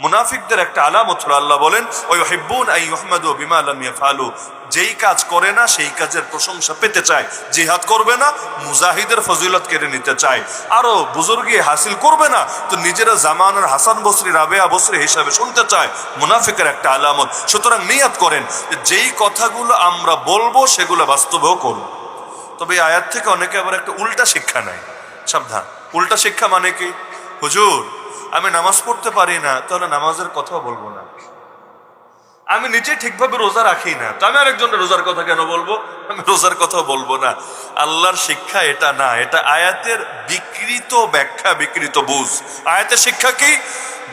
মুনাফিকদের একটা আলামত আল্লাহ বলেন ওই হিব্বুন আই ইহমাদু বিমা লাম ইয়াফালু। যেই কাজ করে না, সেই কাজের প্রশংসা পেতে চায়। জিহাদ করবে না, মুজাহিদের ফজিলত কেড়ে নিতে চায়। আরও বুজুর্গি হাসিল করবে না, তো নিজেরা জামানার হাসান বসরি, রাবেয়া বসরি হিসাবে শুনতে চায়, মুনাফিকের একটা আলামত। সুতরাং নিয়াত করেন যেই কথাগুলো আমরা বলব, সেগুলো বাস্তবেও করব। তবে এই আয়াত থেকে অনেকে আবার একটা উল্টা শিক্ষা নেয়। সাবধান। উল্টা শিক্ষা মানে কি? হুজুর আমি নামাজ পড়তে পারি না, তাহলে নামাজের কথা বলব না। আমি নিজে ঠিকভাবে রোজা রাখি না, তো আমি আরেকজনের রোজার কথা কেন বলব? আমি রোজার কথা বলব না। আল্লাহর শিক্ষা এটা না, এটা আয়াতের বিকৃত ব্যাখ্যা, বিকৃত বুঝ। আয়াতের শিক্ষা কি?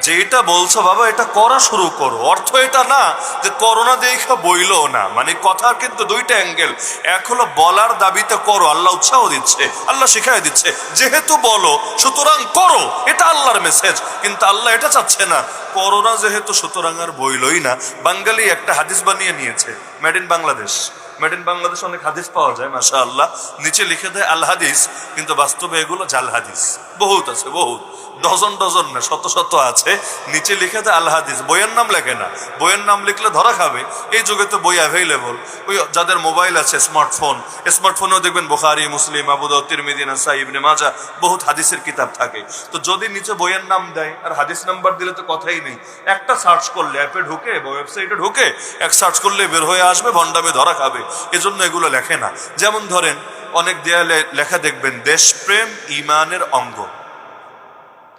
যেটা বলছো বাবা, এটা করা শুরু করো। অর্থ এটা না যে করোনা দেখা বইলো না। মানে কথার কিন্তু দুইটা অ্যাঙ্গেল এক হলো বলার দাবিতে করো, আল্লাহ উৎসাহ দিচ্ছে, আল্লাহ শিখাই দিচ্ছে। যেহেতু বলো, সুতরাং করো, এটা আল্লাহর মেসেজ কিন্তু আল্লাহ এটা চাচ্ছে না। করোনা যেহেতু সুতরাং আর বইলই না, বাঙালি একটা হাদিস বানিয়ে নিয়েছে made in Bangladesh made in Bangladesh অনেক হাদিস পাওয়া যায় মাসা আল্লাহ নিচে লিখে দেয় আল হাদিস, কিন্তু বাস্তবে এগুলো জাল হাদিস। বহুত আছে, বহুত। ডজন ডজন না, শত শত আছে। নিচে লিখে দেয় আল হাদিস। বইয়ের নাম লেখে না। বইয়ের নাম লিখলে ধরা খাবে। এই যুগে তো বই অ্যাভেলেবল ওই যাদের মোবাইল আছে স্মার্টফোন স্মার্টফোনেও দেখবেন বোখারি, মুসলিম আবুদ তিরমিদিনা সাইবনে মাজা বহুত হাদিসের কিতাব থাকে। তো যদি নিচে বইয়ের নাম দেয়, আর হাদিস নাম্বার দিলে তো কথাই নেই। একটা সার্চ করলে অ্যাপে ঢুকে বা ওয়েবসাইটে ঢুকে, এক সার্চ করলে বের হয়ে আসবে, ভণ্ডামে ধরা খাবে। এজন্য এগুলো লেখে না। যেমন ধরেন, অনেক দেয়ালে লেখা দেখবেন দেশপ্রেম ইমানের অঙ্গ।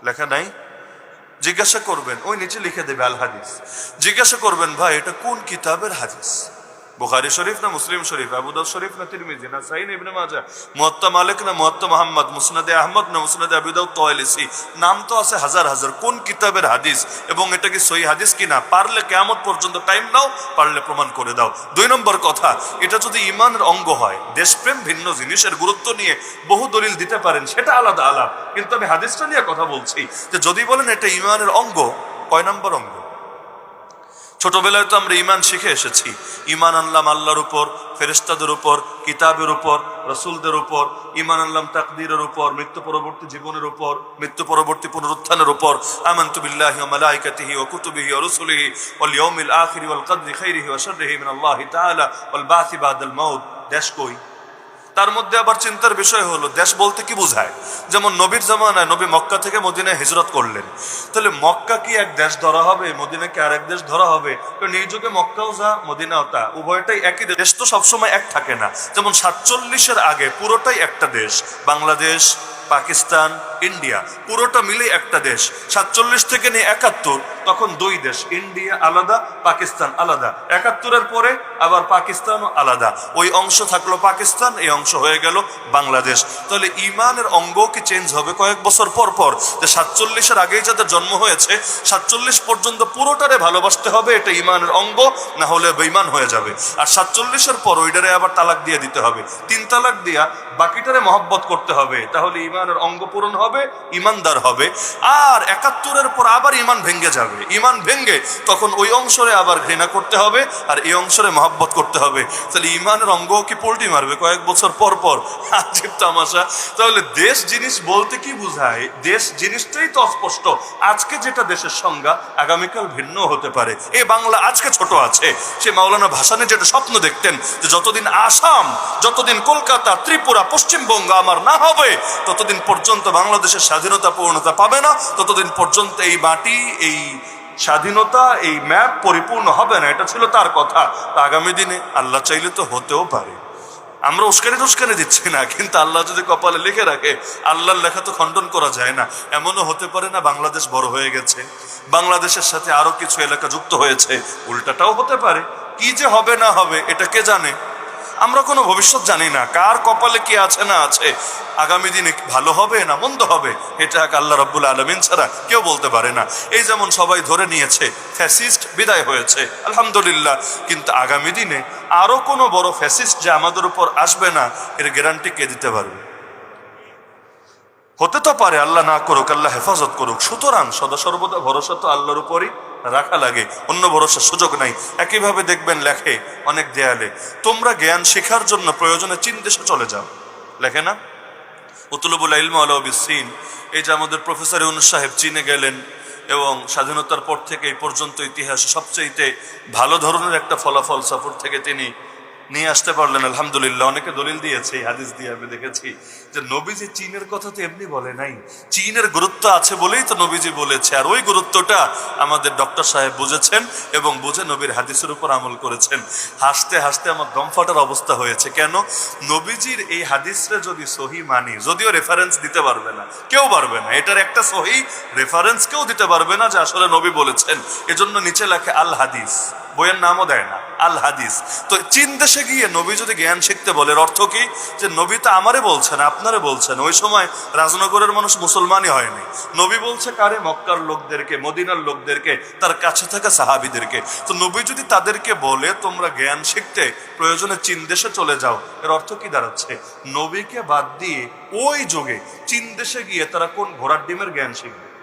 লেখা নাই? জিজ্ঞাসা করবেন, ওই নিচে লিখে দেবে আল হাদিস। জিজ্ঞাসা করবেন, ভাই, এটা কোন কিতাবের হাদিস? বুখারি শরীফ না মুসলিম শরীফ? আবুদাউদ শরীফ না তিরমিজি না সাইন ইবনে মাজা? মুয়াত্তা মালিক না মুয়াত্তা মুহাম্মদ? মুসনাদে আহমদ না মুসনাদে আবুদাউদ তয়লিসি নাম তো আছে হাজার হাজার। কোন কিতাবের হাদিস? এবং এটা কি সহি হাদিস কিনা পারলে কেয়ামত পর্যন্ত টাইম নাও, পারলে প্রমাণ করে দাও। দুই নম্বর কথা, এটা যদি ইমানের অঙ্গ হয়, দেশপ্রেম ভিন্ন জিনিসের গুরুত্ব নিয়ে বহু দলিল দিতে পারেন, সেটা আলাদা আলাপ। কিন্তু আমি হাদিসটা নিয়ে কথা বলছি যে যদি বলেন এটা ইমানের অঙ্গ, কয় নম্বর অঙ্গ? ছোটবেলায় তো আমরা ইমান শিখে এসেছি। ইমান আনলাম আল্লাহর উপর ফেরেস্তাদের উপর, কিতাবের উপর, রসুলদের উপর ইমান আনলাম তাকদিরের উপর, মৃত্যু পরবর্তী জীবনের উপর, মৃত্যু পরবর্তী পুনরুত্থানের উপর। আমান্তু বিল্লাহি ওয়া মালাইকাতিহি ও কুতুবিহি ওল ও দেশ কই? তার মধ্যে আবার চিন্তার বিষয় হলো, দেশ বলতে কি বোঝায়? যেমন নবীর জামানায় নবী মক্কা থেকে মদিনায় হিজরত করলেন। তাহলে মক্কা কি এক দেশ ধরা হবে? মদিনা কি আরেক দেশ ধরা হবে? কারণ এই যুগে মক্কাও যা, মদিনাও তা। উভয়টাই একই দেশ। দেশ তো সবসময় এক থাকে না। যেমন সাতচল্লিশের আগে পুরোটাই একটা দেশ। বাংলাদেশ পাকিস্তান, ইন্ডিয়া, পুরোটা মিলে একটা দেশ। সাতচল্লিশ থেকে নিয়ে একাত্তর, তখন দুই দেশ, ইন্ডিয়া আলাদা, পাকিস্তান আলাদা। একাত্তরের পরে আবার পাকিস্তানও আলাদা। ওই অংশ থাকল পাকিস্তান, এই অংশ হয়ে গেল বাংলাদেশ। তাহলে ইমানের অঙ্গ কি চেঞ্জ হবে কয়েক বছর পর পর? যে সাতচল্লিশের আগেই যাদের জন্ম হয়েছে, সাতচল্লিশ পর্যন্ত পুরোটারে ভালোবাসতে হবে, এটা ইমানের অঙ্গ, না হলে বেইমান হয়ে যাবে। আর সাতচল্লিশের পর ওইটারে আবার তালাক দিয়ে দিতে হবে। তিন তালাক দিয়া বাকিটারে মহব্বত করতে হবে। তাহলে ইমানের অঙ্গ পূরণ হবে, ইমানদার হবে। আর একাত্তরের পর আবার ইমান ভেঙ্গে যাবে। ইমান ভেঙ্গে তখন ওই অংশরে আবার ঘৃণা করতে হবে আর এই অংশরে মহব্বত করতে হবে। তাহলে ইমানের অঙ্গ কি পোল্টি মারবে কয়েক বছর পর পর? আজীব তামাশা। তাহলে দেশ জিনিস বলতে কি বোঝায়? দেশ জিনিসটাই তো অস্পষ্ট। আজকে যেটা দেশের সংজ্ঞা, আগামীকাল ভিন্ন হতে পারে। এ বাংলা আজকে ছোট আছে। সে মাওলানা ভাসানে যেটা স্বপ্ন দেখতেন, যে যতদিন আসাম, যতদিন কলকাতা, ত্রিপুরা, পশ্চিমবঙ্গ আমার না হবে ততদিন পর্যন্ত বাংলাদেশের স্বাধীনতা পূর্ণতা পাবে না, ততদিন পর্যন্ত এই মাটি, এই স্বাধীনতা, এই ম্যাপ পরিপূর্ণ হবে না। এটা ছিল তার কথা। আগামী দিনে আল্লাহ চাইলে তো হতেও পারে। আমরা উস্কানি টুস্কানি দিচ্ছি না, কিন্তু আল্লাহ যদি কপালে লিখে রাখে, আল্লাহর লেখা তো খণ্ডন করা যায় না। এমনও হতে পারে না বাংলাদেশ বড় হয়ে গেছে। বাংলাদেশের সাথে আরও কিছু এলাকা যুক্ত হয়েছে। উল্টাটাও হতে পারে। কি যে হবে না হবে, এটা কে জানে? আমরা কোনো ভবিষ্যৎ জানি না। কার কপালে কি আছে না আছে, আগামী দিনে ভালো হবে না মন্দ হবে, এটা এক আল্লাহ রব্বুল আলমিন ছাড়া কেউ বলতে পারে না। এই যেমন সবাই ধরে নিয়েছে, ফ্যাসিস্ট বিদায় হয়েছে, আলহামদুলিল্লাহ, কিন্তু আগামী দিনে আরও কোনো বড় ফ্যাসিস্ট যে আমাদের উপর আসবে না, এর গ্যারান্টি কে দিতে পারবে? হতে তো পারে, আল্লাহ না করুক, আল্লাহ হেফাজত করুক। সুতরাং সদা সর্বদা ভরসা তো আল্লাহর উপরই। রাখা লাগে, অন্য ভরসার সুযোগ নাই। একইভাবে দেখবেন লেখে অনেক দেয়ালে, তোমরা জ্ঞান শেখার জন্য প্রয়োজনে চীন দেশে চলে যাও। লেখে না? উতুলবুল ইলম আলবিসিন এই যে আমাদের প্রফেসর ইউনুস সাহেব চীনে গেলেন এবং স্বাধীনতার পর থেকে এই পর্যন্ত ইতিহাস সবচেয়ে ভালো ধরনের একটা ফলাফল সফর থেকে তিনি নিয়ে আসতে পারলেন, আলহামদুলিল্লাহ। অনেকে দলিল দিয়েছে হাদিস দিয়ে আমি দেখেছি যে নবীজি চীনের কথা তো এমনি বলে নাই। চীনের গুরুত্ব আছে বলেই তো নবীজি বলেছে। আর ওই গুরুত্বটা আমাদের ডক্টর সাহেব বুঝেছেন এবং বুঝে নবীর হাদিসের উপর আমল করেছেন। হাসতে হাসতে আমার দম ফাটার অবস্থা হয়েছে। কেন? নবীজির এই হাদিসরে যদি সহি মানি, যদিও রেফারেন্স দিতে পারবে না, কেউ পারবে না। এটার একটা সহি রেফারেন্স কেউ দিতে পারবে না যে আসলে নবী বলেছেন। এজন্য নিচে লেখে আল হাদিস। বইয়ের নামও দেয় না। আল হাদিস। তো চীন দেশে গিয়ে নবী যদি জ্ঞান শিখতে বলে অর্থ কি? যে নবী তো আমারে বলছেন, আপনারে বলছেন। ওই সময় রাজনগরের মানুষ মুসলমানই হয়নি। নবী বলছে কারে? মক্কার লোকদেরকে, মদিনার লোকদেরকে, তার কাছে থাকা সাহাবিদেরকে। তো নবী যদি তাদেরকে বলে, তোমরা জ্ঞান শিখতে প্রয়োজনে চীন দেশে চলে যাও, এর অর্থ কি দাঁড়াচ্ছে? নবীকে বাদ দিয়ে ওই যুগে চীন দেশে গিয়ে তারা কোন ঘোড়ার ডিমের জ্ঞান শিখবে?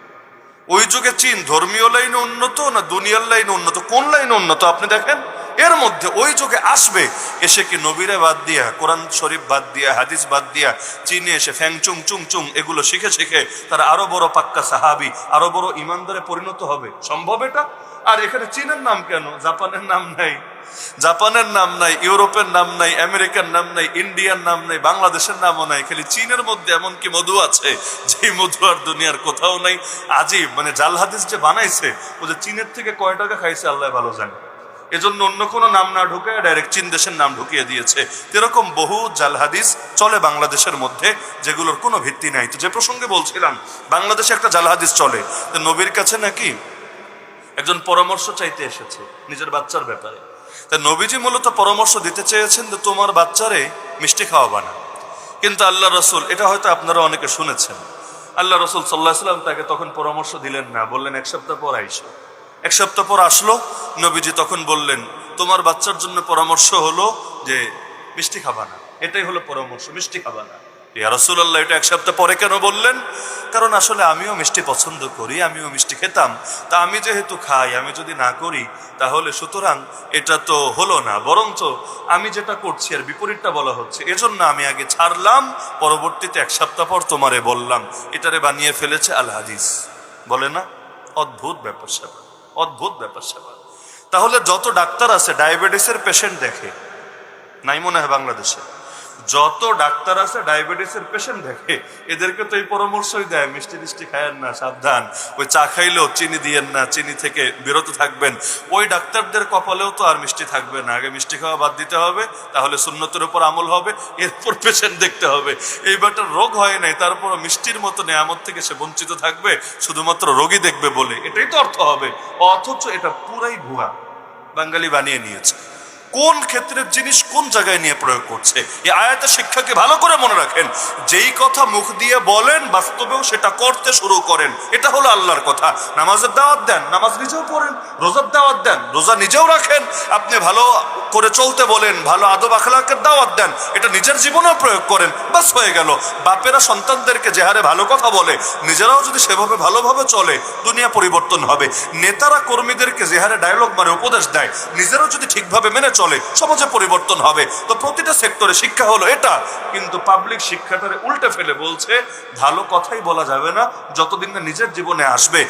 ওই যুগে চীন ধর্মীয় লাইনে উন্নত না দুনিয়ার লাইনে উন্নত? কোন লাইনে উন্নত? আপনি দেখেন। এর মধ্যে ওই যুগে আসবে। এসে কি নবীরে বাদ দিয়া, কোরআন শরীফ বাদ দিয়া, হাদিস বাদ দিয়া, চীনে এসে ফ্যাং চুং চুং চুং এগুলো শিখে শিখে তারা আরও বড় পাক্কা সাহাবি, আরও বড় ইমানদারে পরিণত হবে। সম্ভব এটা? আর এখানে চীনের নাম কেন? জাপানের নাম নাই। জাপানের নাম নাই, ইউরোপের নাম নাই, আমেরিকার নাম নাই, ইন্ডিয়ার নাম নাই, বাংলাদেশের নামও নাই। খালি চীনের মধ্যে এমন কি মধু আছে যে মধু আর দুনিয়ার কোথাও নাই। আজীব মানে জাল হাদিস যে বানাইছে, ও যে চীনের থেকে কয় টাকা খাইছে, আল্লাহ ভালো জানে। এজন্য অন্য কোনো নাম না ঢুকে ডাইরেক্ট চীন দেশের নাম ঢুকিয়ে দিয়েছে। এরকম বহু জাল হাদিস চলে বাংলাদেশের মধ্যে, যেগুলোর কোনো ভিত্তি নাই। তো যে প্রসঙ্গে বলছিলাম, বাংলাদেশে একটা জাল হাদিস চলে। তো নবীর কাছে নাকি একজন পরামর্শ চাইতে এসেছে, নিজের বাচ্চার ব্যাপারে। তা নবীজি মূলত পরামর্শ দিতে চেয়েছেন যে তোমার বাচ্চারে মিষ্টি খাওয়াবা না। কিন্তু আল্লাহ রসুল, এটা হয়তো আপনারা অনেকে শুনেছেন। আল্লাহ রসুল সাল্লাহ সাল্লাম তাকে তখন পরামর্শ দিলেন না, বললেন, এক সপ্তাহ পর আইসো। এক সপ্তাহ পর আসলো, নবীজি তখন বললেন, তোমার বাচ্চার জন্য পরামর্শ হলো যে, মিষ্টি খাবা না। এটাই হলো পরামর্শ, মিষ্টি খাবা না। ইয়া এটা এক সপ্তাহ পরে কেন বললেন? কারণ আসলে আমিও মিষ্টি পছন্দ করি, আমিও মিষ্টি খেতাম। তা আমি যেহেতু খাই, আমি যদি না করি, তাহলে সুতরাং এটা তো হলো না। বরঞ্চ আমি যেটা করছি আর বিপরীতটা বলা হচ্ছে। এজন্য আমি আগে ছাড়লাম, পরবর্তীতে এক সপ্তাহ পর তোমারে বললাম। এটারে বানিয়ে ফেলেছে আল হাদিস বলে না? অদ্ভুত ব্যাপার স্যাপার। অদ্ভুত ব্যাপার সেবা তাহলে যত ডাক্তার আছে ডায়াবেটিসের পেশেন্ট দেখে নাই মনে হয় বাংলাদেশে। যত ডাক্তার আছে, ডায়াবেটিসের পেশেন্ট দেখে, এদেরকে তো এই পরামর্শই দেয়, মিষ্টি টিষ্টি খায়েন না, সাবধান। ওই চা খাইলেও চিনি দিয়েন না, চিনি থেকে বিরত থাকবেন। ওই ডাক্তারদের কপালেও তো আর মিষ্টি থাকবে না। আগে মিষ্টি খাওয়া বাদ দিতে হবে, তাহলে সুন্নতের উপর আমল হবে, এরপর পেশেন্ট দেখতে হবে। এইবারটা রোগ হয় নাই তারপর মিষ্টির মতো নেয়ামত থেকে সে বঞ্চিত থাকবে, শুধুমাত্র রোগী দেখবে বলে। এটাই তো অর্থ হবে, অথচ এটা পুরাই ভুয়া। বাঙালি বানিয়ে নিয়েছে। কোন ক্ষেত্রের জিনিস কোন জায়গায় নিয়ে প্রয়োগ করছে? এই আয়াতের শিক্ষাকে ভালো করে মনে রাখেন, যেই কথা মুখ দিয়ে বলেন, বাস্তবেও সেটা করতে শুরু করেন, এটা হলো আল্লাহর কথা। নামাজের দাওয়াত দেন, নামাজ নিজেও পড়েন, রোজার দাওয়াত দেন, রোজা নিজেও রাখেন, আপনি ভালো করে চলতে বলেন, ভালো আদব আখলাকের দাওয়াত দেন, এটা নিজের জীবনেও প্রয়োগ করেন বাস হয়ে গেল। বাপেরা সন্তানদেরকে যে হারে ভালো কথা বলে, নিজেরাও যদি সেভাবে ভালোভাবে চলে, দুনিয়া পরিবর্তন হবে। নেতারা কর্মীদেরকে যে হারে ডায়লগ মারে, উপদেশ দেয়, নিজেরাও যদি ঠিকভাবে মেনে চলে, সমাজে পরিবর্তন হবে। তো প্রতিটা সেক্টরে শিক্ষা হলো এটা। কিন্তু পাবলিক শিক্ষাটারে উল্টে ফেলে বলছে ভালো কথাই বলা যাবে না, যতদিন না নিজের জীবনে আসবে।